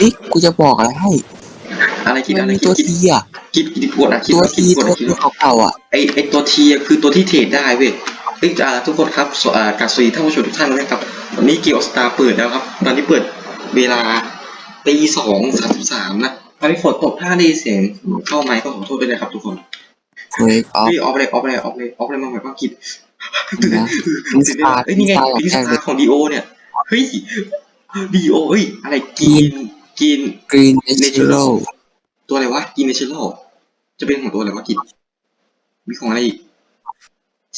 เอ๊ะกูจะบอกอะไรให้อะไรกินมันอะไรมีกิตันวกินทีอะกินกินกดอะกินตัวกิทีนกดตัวกินทีเก่าๆอะ ไอไอตัวทีอะคือตัวที่เทรดได้เว้ยเอ้ยอ่าทุกคนครับสอ่ากราบสวัสดีท่านผู้ชมทุกท่านนะครับวันนี้เกียวสตาร์เปิดแล้วครับ ตอนนี้เปิดเวลาตีสองสามสิบสามนะตอนนี้ฝนตกถ้าได้ยินเสียงเข้าไมค์ก็ขอโทษด้วยนะครับทุกคนเควกออฟเฮ้ยออฟเลยออฟเลยออฟเลยออฟเลยมาใหม่ว่ากินนะอินสตาเฮ้ยนี่ไงอิอินนสสตาแบบแรกเลยตาของดีโอเนี่ย เฮ้ยดีโอเฮ้ย อะไรกิน กินกรีนเนเชอรัลตัวอะไรวะกินเนเชอรัลจะเป็นของตัวอะไรวะกิน มีของอะไรอีก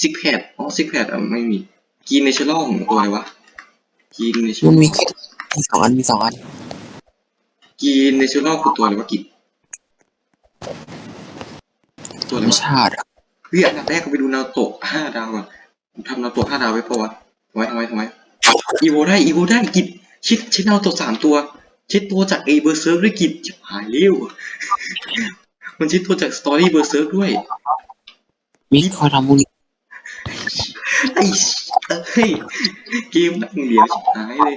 ซิกแพดอ๋อซิกแพดอะไม่มีกินเนเชอรัลของตัวอะไรวะกินเนเชอมัรันลมีแค่มีสองอันมีสองอันกินเนเชอรัลคือตัวอะไรวะกินตัวอะไรไม่วะชาติอะเฮ้ยอันดับแรกก็ไปดูนาโตะห้าดาวก่อนผมทำนาโตะห้าดาวไว้ปะวะทำไมทำไมทำไมอีโวได้อีโวได้กินชิดชิดนาโตะสามตัว ชิดตัวจากเอเบอร์เซิร์ฟด้วยกินชิบหายเร็วมันชิดตัวจากสตอรี่เบอร์เซิร์ฟด้วยมิกคอยทำบุญไอ้เฮ้ยเกมนั่งเหลียวชิบหายเลย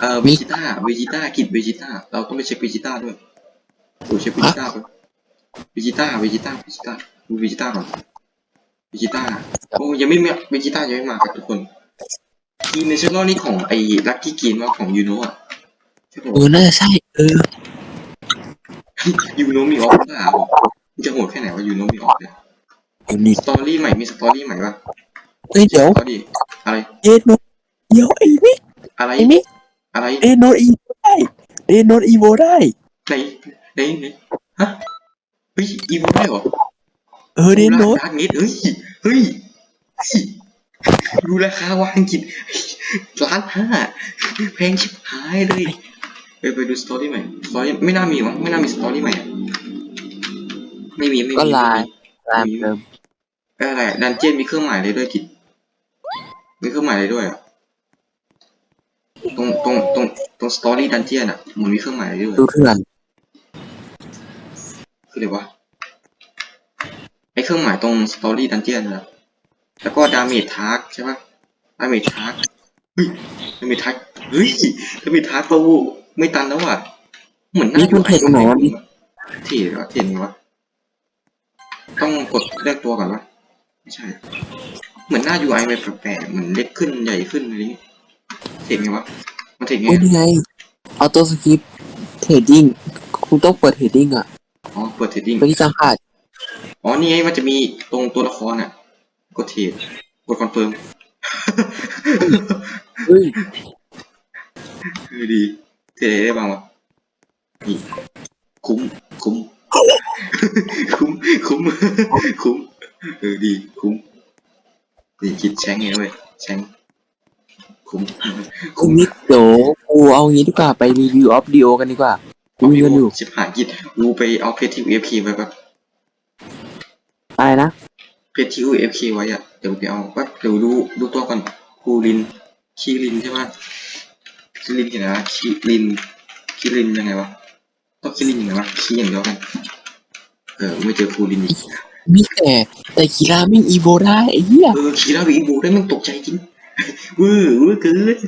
เอ่อเวจิต้าเวจิต้ากิดเวจิต้าเราต้องไปเช็คเวจิต้าด้วยดูเช็คเวจิต้าด้วยเวจิต้าเวจิต้าเวจิต้าดูเวจิต้าก่อนเวจิต้าโอ้ยังไม่มาเวจิต้ายังไม่มาครับทุกคนทีมในชั่นแนลนี่ของไอ้ลัคกี้กีนว่าของยูโนะใช่ปะ เออน่าจะใช่ เออ ยูโนะมีออฟหรือเปล่ามันจะโหดแค่ไหนว่ายูโนะมีออฟเนี่ยอยู่นี่สตอรี่ใหม่มีสตอรี่ใหม่ปะเฮ้ยเดี๋ยวสตอรี่อะไรเดนโนเดี๋ยวไอ้มิกอะไรไอ้มิกอะไรเดนโนอีโวได้เดนโนอีโวได้ไหนไหนไหนฮะเฮ้ยอีโวได้เหรอเออเดนโนดาร์กเน็ตเฮ้ยเฮ้ยเฮ้ยดูราคาวางกินล้านห้าแพงชิบหายเลย ไปไปดูสตอรี่ใหม่สตอรี่ไม่น่ามีมั้งไม่น่ามีสตอรี่ใหม่อะไม่มีไม่มีก็ลายไม่ตามมีเดิมเอออะไรดันเจียนมีเครื่องหมายเลยด้วยกินมีเครื่องหมายเลยด้วยอะตรงตรงตรงตรงสตอรี่ดันเจียนอะมันมีเครื่องหมายเลยด้วยดูเถื่อนคืออะไรวะไอเครื่องหมายตรงสตอรี่ดันเจียนนะแล้วก็ดาเมจทาร์กใช่ปะดาเมจทาร์กเฮ้ยดาเมจทาร์กเฮ้ยดาเมจทาร์กเรา ไม่ตันแล้วอะ เหมือนหมิกมันเทรดตรงไหนวะมิกเทรดวะเทรดไงวะต้องกดเลือกตัวก่อนวะไม่ใช่ เหมือนหน้า UI มันแปลกๆเหมือนเล็กขึ้นใหญ่ขึ้นอะไรอย่างงี้เทรดไงวะมันเทรดไงโอ้ยอะนี่ไงออโต้สคริปเทรดดิ้งคุณต้องเปิดเทรดดิ้งอะอ๋อเปิดเทรดดิ้งไปที่สังหารอ๋อนี่ไงมันจะมีตรงตัวละครอะ กดเทรดกดคอนเฟิร์ม เฮ้ยเออดี เทรดได้บ้างวะนี่คุ้ม คุ้ม คุ้ม คุ้ม คุ้ม เออดี คุ้มนี่คิดแชงไงเว้ยแชงคุ้ม คุณมิกเดี๋ยวกูเอางี้ดีกว่าไปรีวิวออฟดีโอกันดีกว่ากูมีเงินอยู่ชิบหายกิจกูไปเอาเพจที่ UFK ไว้แบบอะไรนะเพจที่ UFK ไว้อะเดี๋ยวไปเอาแป๊บเดี๋ยวดูดูตัวก่อนคูลินคีลินใช่ไหม คีลินเห็นไหมวะคีลินคีลินยังไงวะต้องคีลินยังไงวะคีอย่างเดียวกัน เออไม่เจอคูลินอีกมิกแต่แต่กีฬาไม่อีโวได้ไอ้เหี้ยเออคีราวีบูได้มันตกใจจริงเวอร์เวอร์เกิน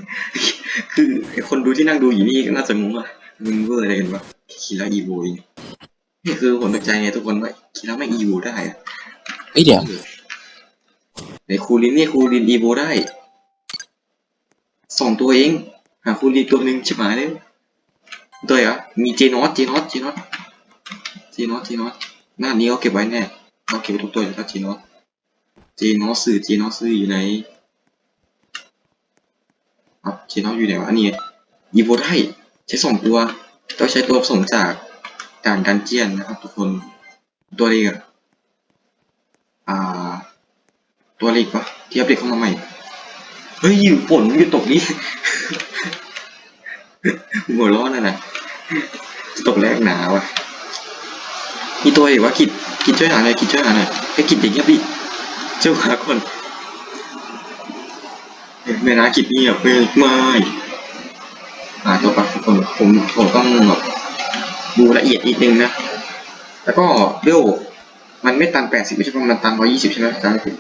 คือไอคนดูที่นั่งดูอยู่นี่ก็น่าจะงงว่ามึงเวอร์อะไรกันวะคีราอีบูเองนี่คือผลตกใจไงทุกคนว่าคีราไม่อีบูได้อะไอ้ยเดี๋ยวในคูลินเนี่ยคูลินอีโวได้สองตัวเอง หาคูลินตัวหนึ่งชิบหายเลยตัวเหรอมีเจนอสเจนอสเจนอสเจนอสเจนอสหน้านี้เขาเก็บไว้แน่เขาเก็บไว้ทุกตัวอยู่แล้วเจนอสเจนอสสื่อเจนอสสื่ออยู่ไหนอะเจนอสอยู่ไหนวะอันนี้อีโวได้ใช้สองตัวต้องใช้ตัวผสมจากด่านดันเจียนนะครับทุกคนตัวเล็กอะอ่า ตัวเล็กปะที่อัปเดตเข้ามาใหม่ เฮ้ยอยู่ฝนมันอยู่ตกนี่ หัวร้อนน่ะนะตกแรกหนาวอะมีตัวอีกวะกิดกิดช่วยหาหน่อยกิดช่วยหาหน่อยไอ้กิดอย่างเงียบดิเจ้าหาคนเฮ้ยแม่นากิดเงียบเลยไม่หาตัวปะผมผมผมต้องแบบดูละเอียดนิดนึงนะ แล้วก็เร็วมันไม่ตันแปดสิบไม่ใช่ปะมันตันร้อยยี่สิบใช่ไหมจำไม่ผิด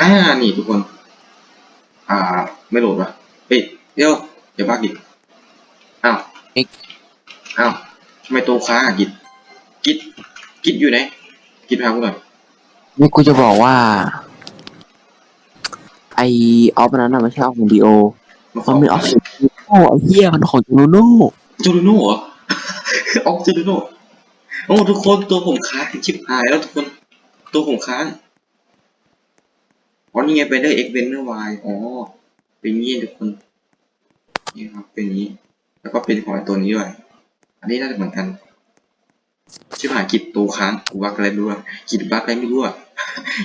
อ่า นี่ทุกคน อ่า ไม่โหลดวะเฮ้ย เดี๋ยวเดี๋ยวบ้าดิอ้าวเอ็กอ้าวทำไมตัวค้างอะกิดกิดกิดอยู่ไหนกิดพากูหน่อยนี่กูจะบอกว่า ไอออฟนั้นน่ะไม่ใช่ออฟของดีโอมาขมัอนเป็นออฟของโอ้ไอเหี้ยมันของจูโนโน่จูโน่เหรอ ออกจูโน่โอ้ทุกคนตัวผมค้างชิบหายแล้วทุกคนตัวผมค้างอ๋อนี่ไงไปได้เอ็กเวนเนอร์วายอ๋อเป็นงี้ทุกคน นี่ครับเป็นอย่างนี้ แล้วก็เป็นของไอ้ตัวนี้ด้วย อันนี้น่าจะเหมือนกันชิบหายกิดตัวค้างกูบักอะไรไม่รู้อะกิดบักอะไรไม่รู้อะ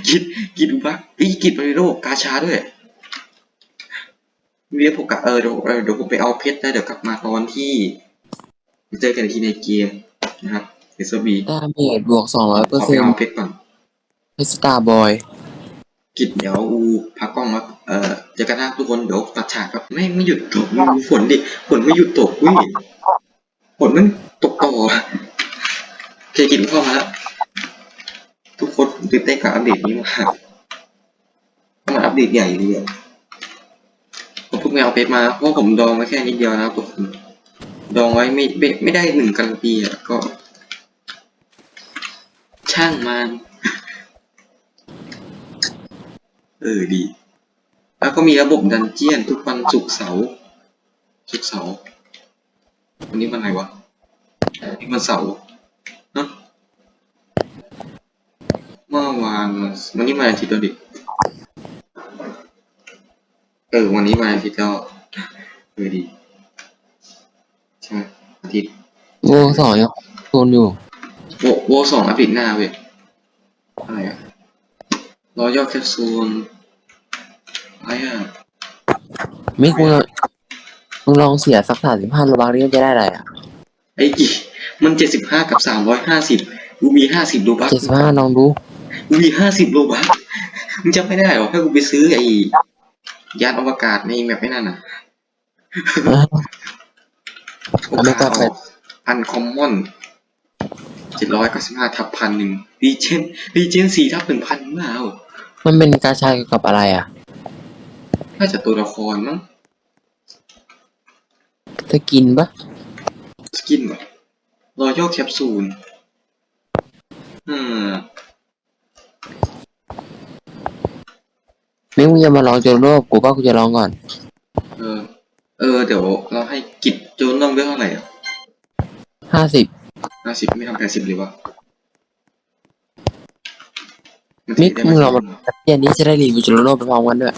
กิดกิดบักอีกิดมาริโลกาชาด้วยเวียผมกะเออเดี๋ยวเออเดี๋ยวผมไปเอาเพชรได้เดี๋ยวกลับมาตอนที่เจอกันอีกทีในเกมนะครับเอสบีดาเมจบวกสองร้อยเปอร์เอาไปเซ็นต์เอาเพชรก่อนเพสตาร์บอย กิดเดี๋ยวอูพักกล้องแล้วเอ่อเจอกันนะทุกคนเดี๋ยวตัดฉากครับ ไม่ไม่หยุดตกดูฝนดิ ฝนไม่หยุดตกอุ้ยฝนมันตกต่อโอเคกินเข้ามาแล้วทุกคนตื่นเต้นกับอัปเดตนี้มากมันอัปเดตใหญ่เลยอะผมเพิ่งไปเอาเพชรมาเพราะผมดองไว้แค่นิดเดียวนะครับทุกคนดองไว้ไม่ไม่ได้หนึ่งกันตีอะก็ ช่างมัน เออดี แล้วก็มีระบบดันเจียนทุกวันศุกร์เสาร์ศุกร์เสาร์วันนี้วันอะไรวะวันนี้วันเสาร์เนอะเมื่อวานวันนี้วันอาทิตย์แล้วดิเออวันนี้วันอาทิตย์แล้วเออดีใช่ไหมอาทิตย์โวสองยังโซนอยู่โวโวสองอาทิตย์หน้าเว้ยอะไรอะรอยอดแคปซูล อะไรอะไม่กูมึงลองเสียสักสามสิบห้าโลบาร์นี่จะได้อะไรอะไอ้กี่มันเจ็ดสิบห้ากับสามร้อยห้าสิบกูมีห้าสิบโลบัคเจ็ดสิบห้าลองดูกูมีห้าสิบโลบัคมึงจำไม่ได้เหรอถ้ากูไปซื้อไอ้ยานอวกาศในแมปไม่นั่นน่ะเออเอาไม่กล้าไปอันคอมมอนเจ็ดร้อยเก้าสิบห้าทับพันหนึ่งรีเจนรีเจนสี่ทับหนึ่งพันเปล่ามันเป็นกาชาเกี่ยวกับอะไรอะ น่าจะตัวละครมั้งจะกินปะสกินแบบรอยัลแคปซูลอืมไม่มึงจะมาลองโจโน่กูป่ะกูจะลองก่อน เออ เออ เดี๋ยวเราให้กิจโจนต้องเลือกเท่าไหร่อะห้าสิบห้าสิบไม่ทำแปดสิบเลยวะนมิกได้มึงลองไหมาเย็นนี้จะได้รีวิวโจโน่ไปพร้อมกันด้วย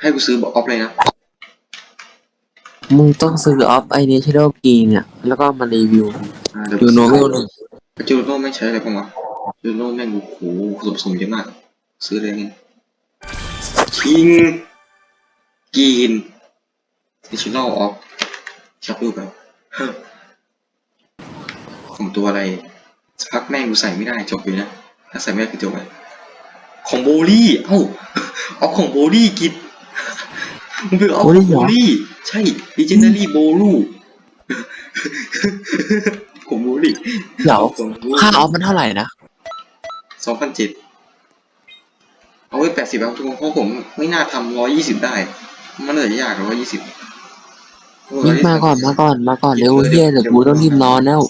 ให้กูซื้อบอกออฟเลยนะ มึงต้องซื้อออฟไอเนเชอรัลกีนอะแล้วก็มารีวิวอ่าเดี๋ยวดูโนเวลหนึ่งจูโน่ไม่ใช้อะไรบ้างวะจูโน่แม่งโอ้โหผสมผสมเยอะมาก ซื้อเลยไงคิงกีนดิชิโนออฟชับรูปแบบของตัวอะไรสักพักแม่งกูใส่ไม่ได้จบเลยนะ ถ้าใส่ไม่ได้คือจบเลยของโบลี่ เอ้าเอาของโบลี่กิน มึงไปเอาของโบลี่ใช่ legendary โบลูของโบลี่เดี๋ยวค่าออฟมันเท่าไหร่นะสองพันเจ็ดเอาไว้แปดสิบแล้วทุกคนเพราะผมไม่น่าทำร้อยยี่สิบได้ มันน่าจะยากร้อยยี่สิบมิกมาก่อนมาก่อนมาก่อนเร็วเฮียเดี๋ยวกูต้องรีบนอนแล้ว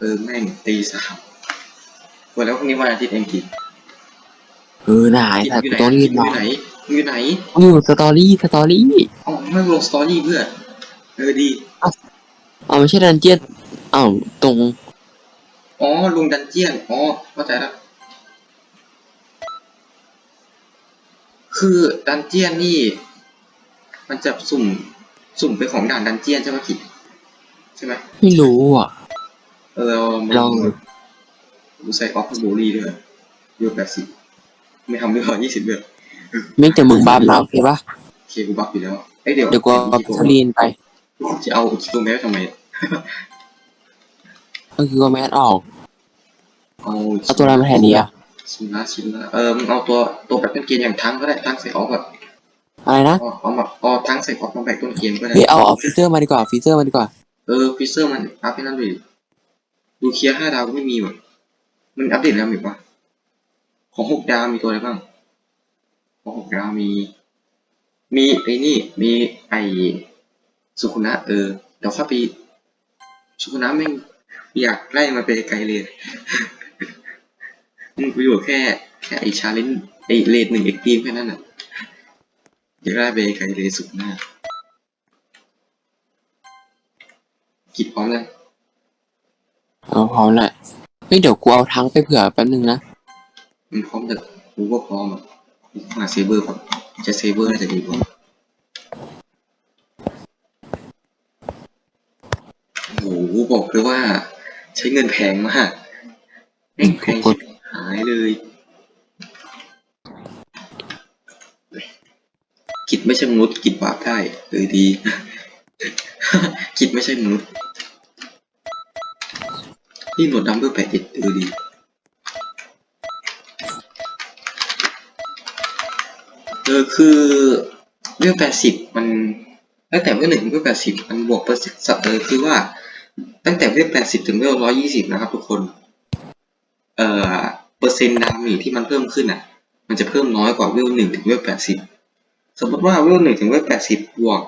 เออแม่งตีสามวันแล้วพรุ่งนี้วันอาทิตย์เองกิน เออน่าไอ้สัตว์กูต้องรีบนออยู่นไหนมึงอยู่ไหนกูอยู่สตอรี่สตอรี่อ๋อไม่ลงสตอรี่เพื่อนเออดีเอาไม่ใช่ดันเจียนเอ้าตรงอ๋อลุงดันเจียนอ๋อเข้าใจแล้วคือดันเจียนนี่ มันจะสุ่มสุ่มเป็นของด่านดันเจียนใช่ไหมกิจใช่ไหมไม่รู้อะ เออเรามาลองดูใส่ออฟโบลี่ด้วยเลือกแปดสิบ ไม่ทำเลือกยี่สิบเลือกมิกแต่มึงบ้าเปล่าใช่ปะโอเคกูบักอยู่แล้วเอ้ยเดี๋ยวเดี๋ยวกูเอาทลีนไปจะเอาคิโตแมสทำไมก็คือว่าแมสออกเอาเอาตัวอะไรมาแทนดีอะชิมละชิมละเออมึงเอาตัวตัวแบบต้นเกียนอย่างทั้งก็ได้ทั้งใส่ออฟอะอะไรนะเอาเอาแบบเอาทั้งใส่ออฟมาแบกต้นเกียนก็ได้เฮ้ยเอาเอาฟีเซอร์มาดีกว่าฟีเซอร์มาดีกว่าเออฟิเซอร์มันอัพให้นั่นเลยดูเคลียร์ห้าดาวก็ไม่มีว่ะมันอัปเดตแล้วมีปะ ของหกดาวมีตัวอะไรบ้าง ของหกดาวมี มีไอ้นี่ มีไอสุขุนะเออ เดี๋ยวข้าไปสุขุนะแม่อยากไล่มาไปไกลเลยมึงกูอยู่แค่แค่ไอชาเลนไอเลดหนึ่งเอ็กตีมแค่นั้นน่ะอยากไล่ไปไกลเลยสุขุนะกิดพร้อมแล้วเอาพร้อมแหละเฮ้ยเดี๋ยวกูเอาทั้งไปเผื่อแป๊บนึงนะ มึงพร้อมแต่กูก็พร้อมอะหาเซเบอร์ก่อนจะเซเบอร์น่าจะดีกว่าโอ้โหบอกเลยว่า ใช้เงินแพงมากแพงหายเลยกิจไม่ใช่มนุษย์กิจบาปได้เออดีกิจไม่ใช่มนุษย์นี่หนวดดำเพื่อแปดเอ็ดเออดี ออคือเรื่องแปดสิบมันตั้งแต่เวลหนึ่งถึงเวลแปดสิบมันบวกเปอร์เซ็นต์สับเออคือว่า ตั้งแต่เวลแปดสิบถึงเวลร้อยยี่สิบนะครับทุกคน เอ่อเปอร์เซ็นต์ดาเมจที่มันเพิ่มขึ้นอะ มันจะเพิ่มน้อยกว่าเวลหนึ่งถึงเวลแปดสิบสมมติว่าเวลหนึ่งถึงเวลแปดสิบบวก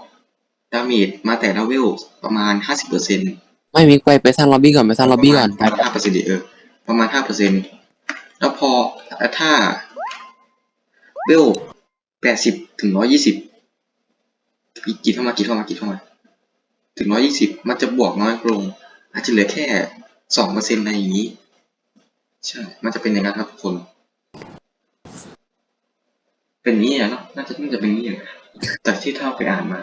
ดาเมจมาแต่ละเวลประมาณห้าสิบเปอร์เซ็นต์ไม่มิกไปไปสร้างล็อบบี้ก่อนไปสร้างล็อบบี้ก่อนประมาณห้าเปอร์เซ็นต์เออประมาณห้าเปอร์เซ็นต์แล้วพอถ้าเวล แปดสิบถึงร้อยี่สิบกี่เข้ามากี่เข้ามากี่เข้ามา ถึงร้อยี่สิบมันจะบวกน้อยลง อาจจะเหลือแค่สองเปอร์เซ็นต์ในอย่างนี้ ใช่ มันจะเป็นอย่างนั้นครับทุกคน เป็นนี้อะเนาะ น่าจะน่าจะเป็นอย่างนี้อะจากที่เท่าไปอ่านมา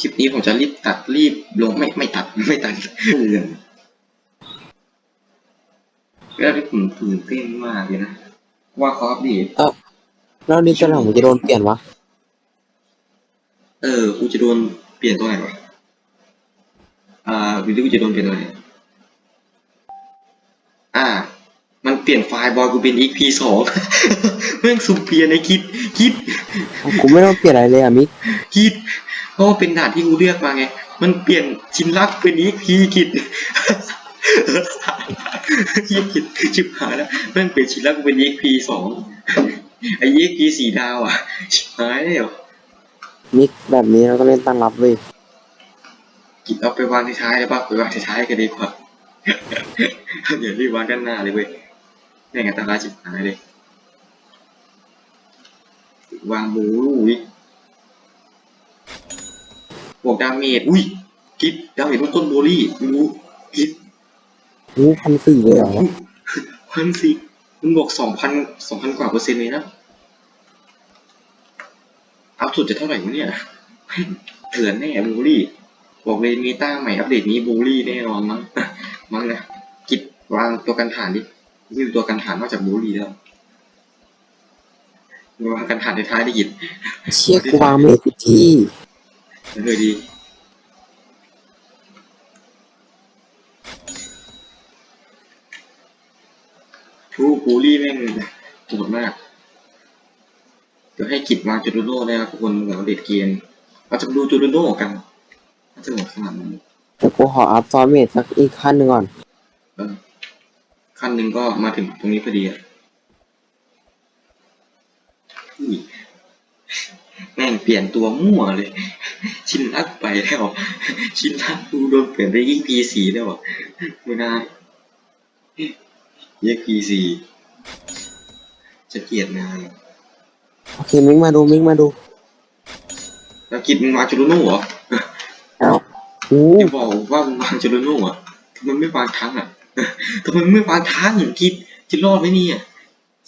คลิปนี้ผมจะรีบตัดรีบลงไม่ไม่ตัดไม่ตัดเรื่องแล้วที่ผมตื่นเต้นมากเลยนะ ว่าเขาอัปเดต แล้วนี่ตอนหลังมันจะโดนเปลี่ยนวะ เออ กูจะโดนเปลี่ยนตัวไหนวะ อ่าวิลลี่กูจะโดนเปลี่ยนตัวไหน อ่า มันเปลี่ยนไฟล์บอยกูเป็น XP สอง แม่งสุ่มเปลี่ยนไอ้คิด คิด กูไม่ต้องเปลี่ยนอะไรเลยอะมิกคิด เพราะว่าเป็นด่านที่กูเลือกมาไง มันเปลี่ยนชินลักเป็น XP คิด เหี้ยคิดชิบหายแล้วแม่งเปลี่ยนชินลักเป็น XP สอง ไอ้ XP สี่ดาวอะชิบหายแล้วมิกแบบนี้เราต้องเล่นตั้งรับเว้ยกินเอาไปวางที่ท้ายเลยป่ะไปวางที่ท้ายกันดีกว่าอย่ารีบวางด้านหน้าเลยเว้ยแม่งอันตรายชิบหายเลยวางบูอุ้ยบวกดาเมจอุ้ยกิดดาเมจต้นต้นโบลี่รู้กิดอู้พันสี่เลยเหรอพันสิ มันบวกสองพันสองพันกว่าเปอร์เซ็นต์เลยนะอัพสุดจะเท่าไหร่วะเนี่ยเถื่อนแน่บูลี่บอกเลยมีต้าใหม่อัปเดตนี้บูลลี่แน่นอนมั้งมั้งนะกิดวางตัวกันฐานดินี่ตัวกันฐานนอกจากบูลลี่แล้ววางกันฐานในท้ายได้กิดเชี่ยกูวางไม่ผิดที่เลยดีทูบู ลลี่แม่งโหดมาก เดี๋ยวให้กิดวางจูดูโน่ได้ครับทุกคนหลังอัปเดตเกมเราจะมาดูจูดูโน่กันน่าจะโหดขนาดนั้นแต่กูขออัพฟอร์เมทสักอีกขั้นหนึ่งก่อนเออขั้นหนึ่งก็มาถึงตรงนี้พอดีอะอุ้ยแม่งเปลี่ยนตัวมั่วเลย ชินรักไปแล้วชินรักดูโดนเปลี่ยนไป EP สี่แล้วอะไม่น่า EP สี่ จะเกลียดนายโอเคมิกมาดูมิกมาดูแล้วกิดมึงวางจูโรโน่เหรอเอ้าอู้ที่บอกว่ามึงวางจูโรโน่อะทำไมไม่วางทั้งอะทำไมไม่วางทั้งอย่างกิดจะรอดไหมเนี่ย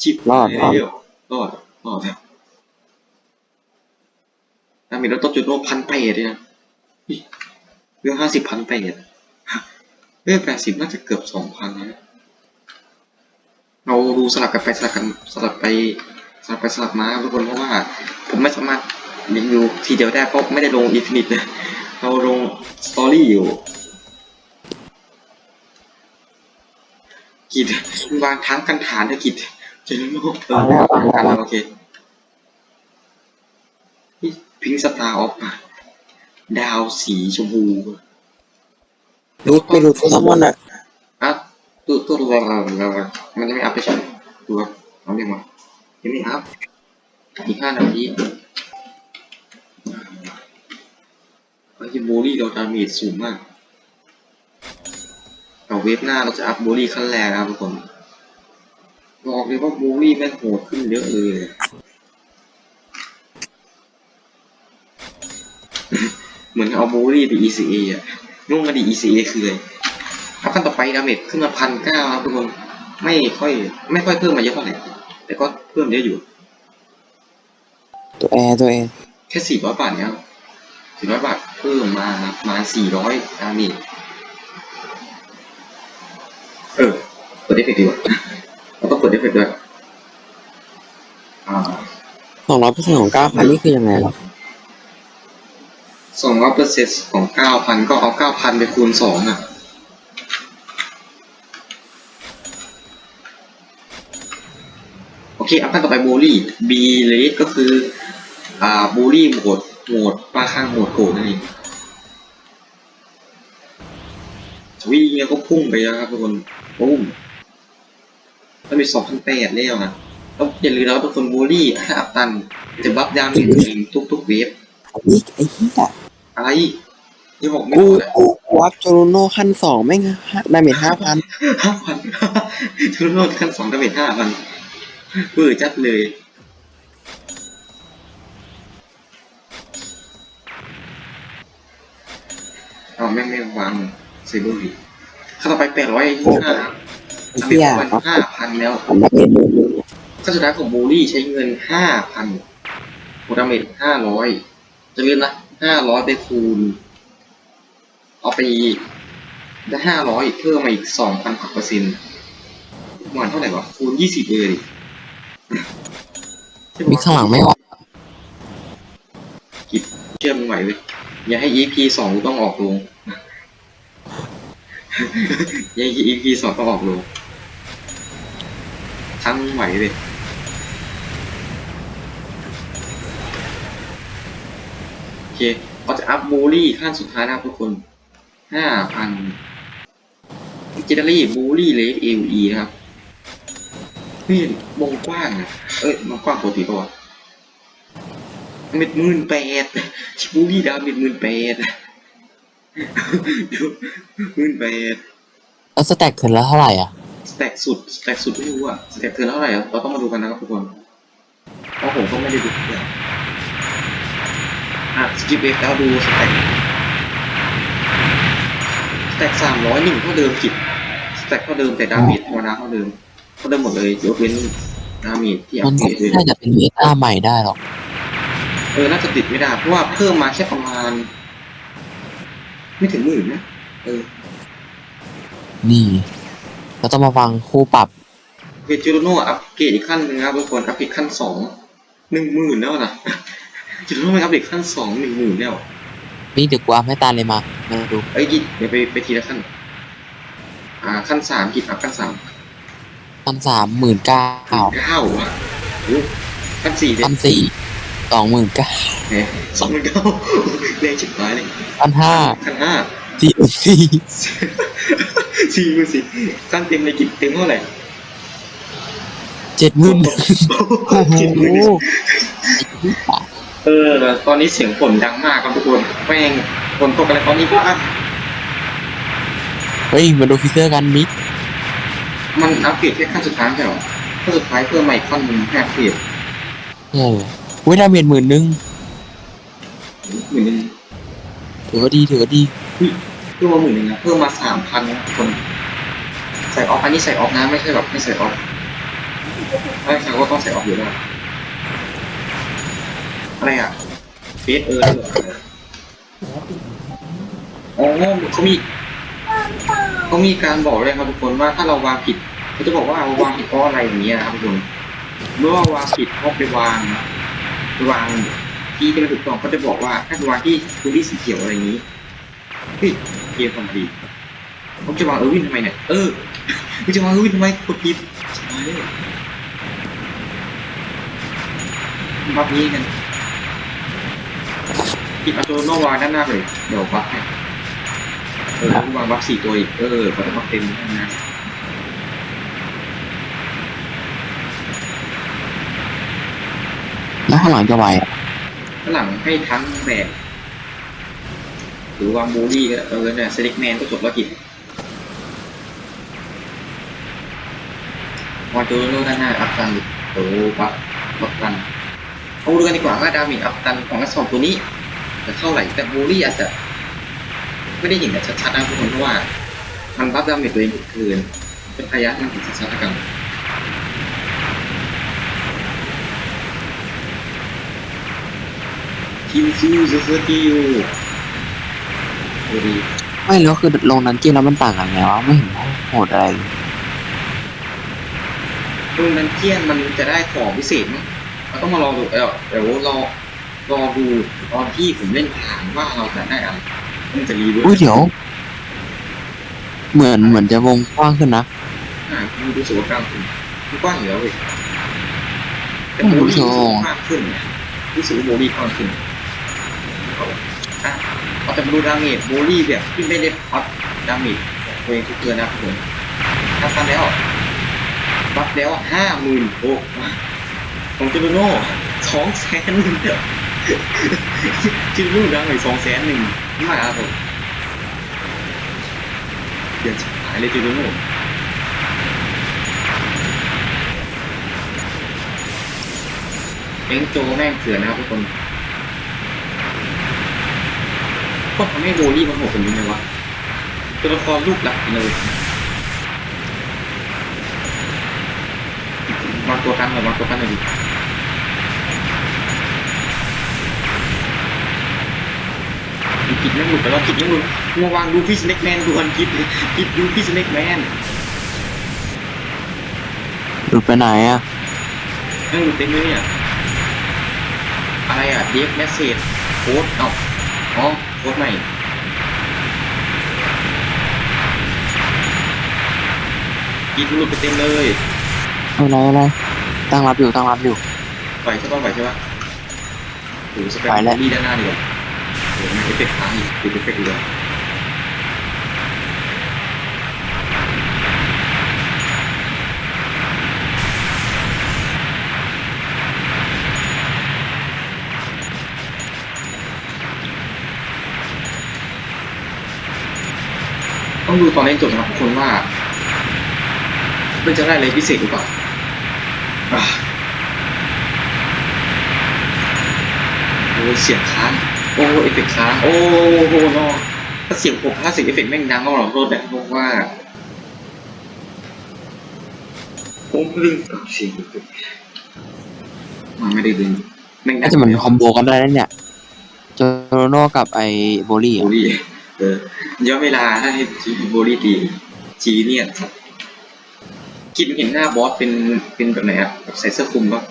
ชิบรอดรอดแล้วรอดรอดแล้วดาเมจแล้วต้นจุดโลพันแปดเลยนะนี่เรื่องห้าสิบพันแปดเรื่องแปดสิบน่าจะเกือบสองพันนะ เราดูสลับกันไปสลับกันสลับไปสลับไปสลับมาทุกคนเพราะว่าผมไม่สามารถรีวิวทีเดียวได้เพราะไม่ได้ลงอินฟินิตเราลงสตอรี่อยู่กิจวางทั้งกันฐานได้กิจเจนโลกเออวางกันแล้วโอเคนี่พิงสตาร์ออฟดาวสีชมพูมิกไปดูตัวซัมมอนอะอะตัวตั วอะไรอะไรมันจะไม่อัพไปใช่ไหมดูครับเอาเรียกมายังไม่อัพอีกห้านาทีไอ้โบลี่เราดาเมจสูงมากแต่เวฟหน้าเราจะอัพโบลี่ขั้นแรงนะครับทุกคนบอกเลยว่าโบลี่แม่งโหดขึ้นเยอะเลยเหมือนเอาโบลี่ไป ECA อะงงกันดิ ECA คืออะไร ถ้าขั้นต่อไปดาเมจขึ้นมาพันเก้าครับทุกคนไม่ค่อย ไม่ค่อยเพิ่มมาเยอะเท่าไหร่แต่ก็เพิ่มเยอะอยู่ ตัวแอร์ตัวแอร์แค่สี่ร้อยบาทเนี่ยสี่ร้อยบาทเพิ่มมามาสี่ร้อยดาเมจเออเปิดเอฟเฟกต์ดีกว่าเราต้องเปิดเอฟเฟกต์ด้วยอ่าสองร้อยเปอร์เซ็นต์ของเก้าพันนี่คือยังไงหรอสองร้อยเปอร์เซ็นต์ของเก้าพันก็เอาเก้าพันไปคูณสองอะ โอ เคอัพขั้นต่อไปโบลี่ B เลสก็คือ อ่าโบลี่โหมดโหมดป้าข้างโหมดโกรธนั่นเองวิ่งเนี่ยก็พุ่งไปแล้วครับทุกคนปุ้มแล้วมีสองพันแปดแล้วนะแล้วอย่าลืมนะว่าทุกคนโบลี่ห้าตัน จะบัฟดาเมจเองทุกๆเวฟอีกไอ้เหี้ยอะไรยังบอกไม่กูหมดเลยกูวัดโจโรโน่ขั้นสองไม่งดาเมจห้าพันห้าพันทุนโลดขั้นสองดาเมจห้าพัน เบื่อจัดเลยเอาแม่งไม่วางเซเบอร์ดีขั้นต่อไปแปดร้อยห้าไอ้ดาเมจเหี้ยประมาณห้าพันแล้วผมไม่เห็นขั้นสุดท้ายของบูลลี่ใช้เงินห้าพันโดาเมจห้าร้อยจะลืมนะห้าร้อยไปคูณ เอาไปได้ห้าร้อยเพิ่มมาอีกสองพันกว่าเปอร์เซ็นต์ประมาณเท่าไหร่วะคูณยี่สิบเลยดิ มีข้างหลังไม่ออกกิดเชื่อมึงไหวเว้ยอย่าให้ EP สองต้องออกลงอย่าให้ EP สองต้องออกลงทั้งไหวเว้ยโอเคเราจะอัพบูลลี่ขั้นสุดท้ายนะครับทุกคนห้าพันเจเนอรี่บูลี่เลฟเอวีนะครับ นี่วงกว้างอะเอ้ยมันกว้างปกติป่าวะเม็ดหมื่นแปดบูลี่ดาวเม็ดหมื่นแปดหมื่นแปดแล้วสแต็กขึ้นแล้วเท่าไหร่อะสแต็กสุดสแต็กสุดไม่รู้อะสแต็กเธอเท่าไหร่อะเราต้องมาดูกันนะครับทุกคนเพราะผมก็ไม่ได้ดูทุกอย่างอะสกิปเอฟแล้วดูสแต็กสแต็กสามร้อยหนึ่งเท่าเดิมกิจสแต็กเท่าเดิมแต่ดาเมจธรรมดาเท่าเดิม เท่าเดิมหมดเลยยกเว้นดาเมจที่อัมัปนเกรดด้วยน่าจะเป็นเวต้าใหม่ได้หรอกเออน่าจะติดไม่ได้ เพราะว่าเพิ่มมาแค่ประมาณ ไม่ถึงหมื่นนะเออนี่เราต้องมาฟังคู่ปรับเวจิโรโนอัปเกรดอีกขั้นหนึ่งนะครับทุกคนอัปเกรดขั้นสองหนึ่งหมื่นแล้วนะจิโรโนอัปเกรดขั้นสองหนึ่งหมื่นแล้วนี่เดี๋ยวกูอัพให้ตาเลยมามาดูเอ้ยกิจเดี๋ยวไปไปทีละขั้น อ่าขั้นสามกิจอัพขั้นสาม พันสามหมื่นเก้าเก้าว่ะโอ้ขั้นสี่เด็พันสี่สองหมื่นเก้าเนี่ยสองหมื่นเก้าแรงชิบหายเลยพันห้าขั้นห้าสี่สี่สี่หมื่นสี่ขั้นเต็มเลยกิจเต็มเท่าไหร่เจ็ดหมื่นโอ้โหเจ็ดหมื่นเออ ตอนนี้เสียงฝนดังมากครับทุกคนแม่งฝนตกอะไรตอนนี้ก็อะเฮ้ยมาดูฟิเซอร์กันมิก มันอัปเกรดแค่ขั้นสุดท้ายใช่เหรอขั้นสุดท้ายเพิ่มมาอีกขั้นหนึ่งแค่อัปเกรดเออเว้ยดาเมจหมื่นหนึ่งหมื่นหนึ่งถือว่าดีถือว่าดีเพิ่มมาหมื่นหนึ่งนะเพิ่มมาสามพันคน ใส่ออฟอันนี้ใส่ออฟนะไม่ใช่แบบไม่ใส่ออฟถ้าใส่ก็ต้องใส่ออฟอยู่แล้วอะไรอะเฟสเออได้เหรออ๋อเขามี เขามีการบอกเลยครับทุกคนว่าถ้าเราวางผิดเขาจะบอกว่าเราวางผิดเพราะอะไรอย่างเงี้ยนะครับทุกคนเมื่อว่าวางผิดเพราะไปวางไปวางที่ที่ไม่ถูกต้องเขาจะบอกว่าให้ไปวางที่พื้นที่สีเขียวอะไรอย่างนี้เฮ้ยเกมทำดีผมจะวางเออวินทำไมเนี่ยเออผมจะวางเออวินทำไมกดผิดบัฟนี้กันผิดอาตัวโนวางด้านหน้าเลยเดี๋ยวบัฟให้ ออวางบัฟสี่ตัวอีกเออเขาจะบัฟเต็มนะแล้วข้างหลังจะไหวอะข้างหลังให้ทั้งแบกหรือวางบูลลี่ก็ได้เออเนี่ยเซเล็กแมนก็จบแล้วกิจวางโจโร่ด้านหน้าอัพตันโอ้ปักปักตันเอาดูกันดีกว่าว่าดาเมจอัพตันของทั้งสองตัวนี้จะเท่าไหร่แต่บูลลี่อาจจะ ไม่ได้เห็นแบบชัดๆนะทุกคนเพราะว่า มันบัฟดาเมจตัวเองเกินเป็นระยะมันเห็นชัดๆกันคิวซิวเซอร์ติวดูดีไม่แล้วคือลงนั้นเจียนแล้วมันต่างกันไงวะไม่เห็นโหดอะไรตรงนั้นเทียนมันจะได้ของพิเศษมั้งเราต้องมาลองดูเออเดี๋ยวรอรอดูตอนที่ผมเล่นผ่านว่าเราจะได้อะไร มันจะรีเวิร์อุ้ยสเดี๋ยว เหมือนเหมือนจะวงกว้างขึ้นนะอ่ามันรู้สึกว่ากลางขึ้นมันกว้างอยู่แล้วเว้ยแต่อืมโมรู้ลี่สึกว่ามากขึ้นรู้สึกว่าโมลี่กว้างขึ้นอะเอาแต่มาดูดาเมจโมลี่แบบที่ไม่ได้พัดดาเมจตัวเองทุกเดือนนะครับผมถ้าทำแล้วบัฟแล้วห้าหมื่นโอ้ของเจโรโน่สองแสนหนึ่งเดียวจิโร่ดังเลยสองแสนหนึ่งนี่ มาครับผมเดือนชิบหายเลยจิโร่โน่เอ็งโจแม่งเสือนะครับทุกคนก็ทำให้โบลี่มันโหดกว่านี้ไหมวะตัวละครลูกหลักเลยวาตัวกันหน่อยวาตัวกันหน่อยดิ กิจไม่หลุดไปแล้วกิจไม่หลุดมาวางดูพี่สเน็กแมนด่วนกิจกิจดูพี่สเน็กแมนหลุดไปไหนอะไม่หลุดเต็มเลยเนี่ยอะไรอะเดฟแมสเซจโค้ดเอ้าอ๋อโค้ดใหม่กิจมันหลุดไปเต็มเลยอะไรอะไรตั้งรับอยู่ตั้งรับอยู่ไหวใช่ป่ะไหวใช่ป่ะโอ้โหสเปคไหวแล้วดีด้านหน้าดีกว่า โอ้โหมันเอฟเฟกต์ค้างอีกติดเอฟเฟกต์อีกเลยต้องดูตอนเล่นจบนะครับคนว่ามันจะได้อะไรพิเศษหรือเปล่าโอ้เสียงค้าง โอ้เอฟเฟกต์ค้างโอ้โหนอถ้าเสียงผมถ้าเสียงเอฟเฟกต์แม่งดังก็ขอโทษแบบเพราะว่าผมลืมตัดเสียงเอฟเฟกต์มันไม่ได้ดึงแม่งดัน่างจะเหมือนคอมโบกันได้แล้วเนี่ยโจโรโน่กับไอโบลี่โบอะลี่เออย้อนเวลาถ้าให้จีโบลี่ตีจีเนี่ยครับคิดเห็นหน้าบอสเป็นเป็นแบบไหนอะแบบใส่เสื้อคลุมปะ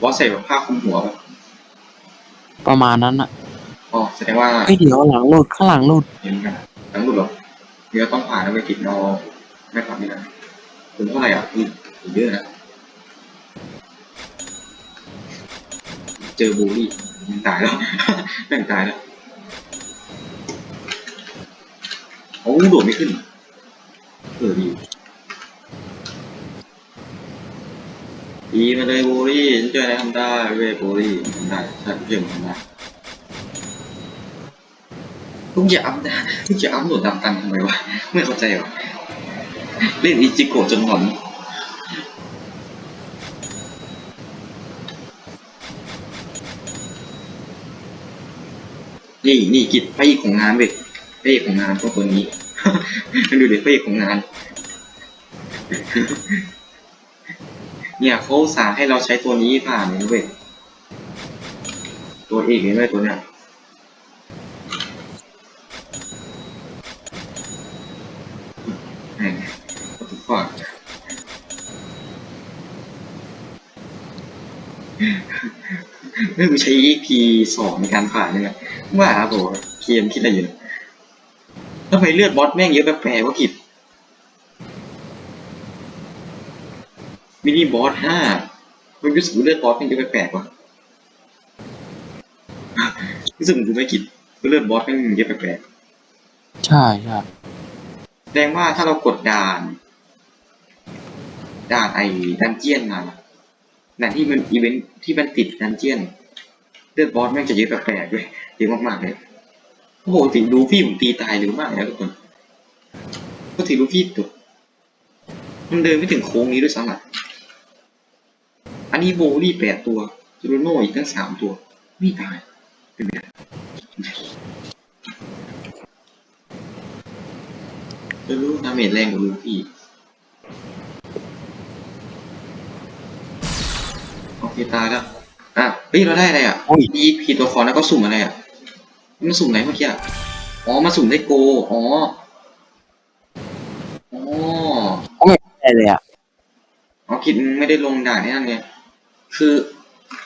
บอสใส่แบบผ้าคลุมหัวปะ ประมาณนั้นอะอ๋อแสดงว่าเฮ้ยเดี๋ยวหลังหลุดข้างหลังหลุดเห็นกันทั้งหมดหรอเดี๋ยวต้องผ่านแล้วไปผิดเราไม่ผ่านไม่ได้ถึงเท่าไหร่อะอืมเยอะนะเจอบูลลี่มันตายแล้วแม่งตายแล้วโอ้โดดไม่ขึ้นเออดี ดีมาเลยบูลลี่เจออะไรทำได้เว้ยบูลลี่ทำได้ใช่เพื่อนทำได้ทุกอย่างนะทุกอย่างหนุนดำตันทำไมวะไม่เข้าใจวะเล่นอิจิโกะจนหลอนนี่นี่กิจพระเอกของงานเว้ยพระเอกของงานก็ตัวนี้มันดูเด็กพระเอกของงาน เนี่ยเขาสาให้เราใช้ตัวนี้ผ่านเลยเว้ยตัวเอกเลยเว้ยตัวเนี้ยแหม่ก็ถูกฝากเฮ้ยกูใช้ EP สองในการผ่านเลยนะว่าครับผมเคียมคิดอะไรอยู่เนี่ยทำไมเลือดบอสแม่งเยอะแปลกๆวะกิจ มินิบอสห้ามันรู้สึกว่าเลือดบอสมันจะแปลกๆว่ะรู้สึกเหมือนกูไม่คิดว่าเลือดบอสมันเยอะแปลกใช่ใช่ๆแสดงว่าถ้าเรากดด่าน ด่านไอ้ดันเจียนมาด่านที่มันอีเวนท์ที่มันติดดันเจียน เลือดบอสแม่งจะเยอะแปลกๆเลยเยอะมากๆเลยโอ้โหถึงดูพี่ผมตีตายเร็วมากนะทุกคนก็ถือดูพี่ตัวมันเดินไม่ถึงโค้งนี้ด้วยซ้ำอะ อันนี้โบลี่แปดตัวจูโรโน่อีกตั้งสามตัวไม่ตายเป็นไงจะรู้ดาเมจแรงกว่าลูฟี่โอเคตายแล้วอะเฮ้ยเราได้อะไรอะโอ้ยมีผีตัวคอนแล้วก็สุ่มอะไรอะมันสุ่มไหนเมื่อกี้อะอ๋อมาสุ่มได้โกอ๋ออ๋อได้เลยอะอ๋อคิดไม่ได้ลงด่านนี่นั่นไง คือ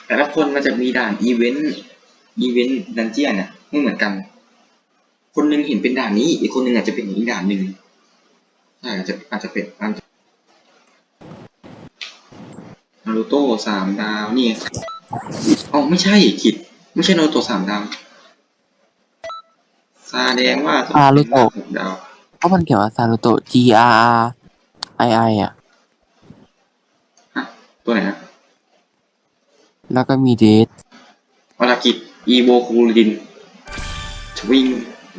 แต่ละคนมันจะมีด่านอีเวนต์อีเวนต์ดันเจียนอะไม่เหมือนกัน คนหนึงเห็นเป็นด่านนี้ อีกคนหนึงอาจจะเป็นอีกด่านหนึ่งใช่อาจจะอาจจะเป็นอาจจะนารูโต้สามดาวนี่ไงอ๋อไม่ใช่คิด ไม่ใช่นารูโต้สามดาวซาแดงว่าซารุโตะหกดาวเพราะมันเขียนว่าซารุโตะ G R R I I อะฮะตัวไหนฮะ แล้วก็มีเดทวรกิจอีโบคูลินชวิง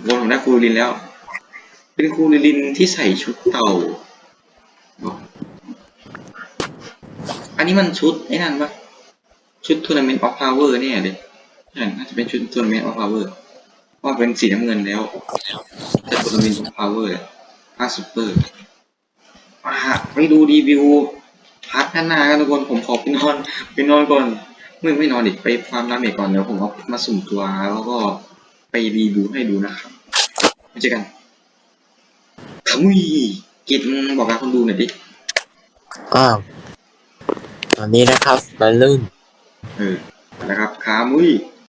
โบนของได้คูลินแล้ว เป็นคูลินที่ใส่ชุดเต่า อันนี้มันชุดไอ้นั่นปะชุดทัวร์นาเมนต์ออฟพาวเวอร์เนี่ยเลยใช่น่าจะเป็นชุดทัวร์นาเมนต์ออฟพาวเวอร์ว่าเป็นสีน้ำเงินแล้วแต่ทัวร์นาเมนต์ออฟพาวเวอร์ภาคซูเปอร์อ่าไปดูรีวิวพาร์ทหน้าๆกันทุกคนผมขอไปนอนไปนอนก่อน ไม่ไม่นอนดิไปฟาร์มดาเมจก่อนเดี๋ยวผมเอามาสุ่มตัวแล้วก็ไปรีวิวให้ดูนะครับไว้เจอกันขมุยกิจมึงบอกลาคนดูหน่อยดิอ้าวตอนนี้นะครับบอลลูนเออนะครับขามุย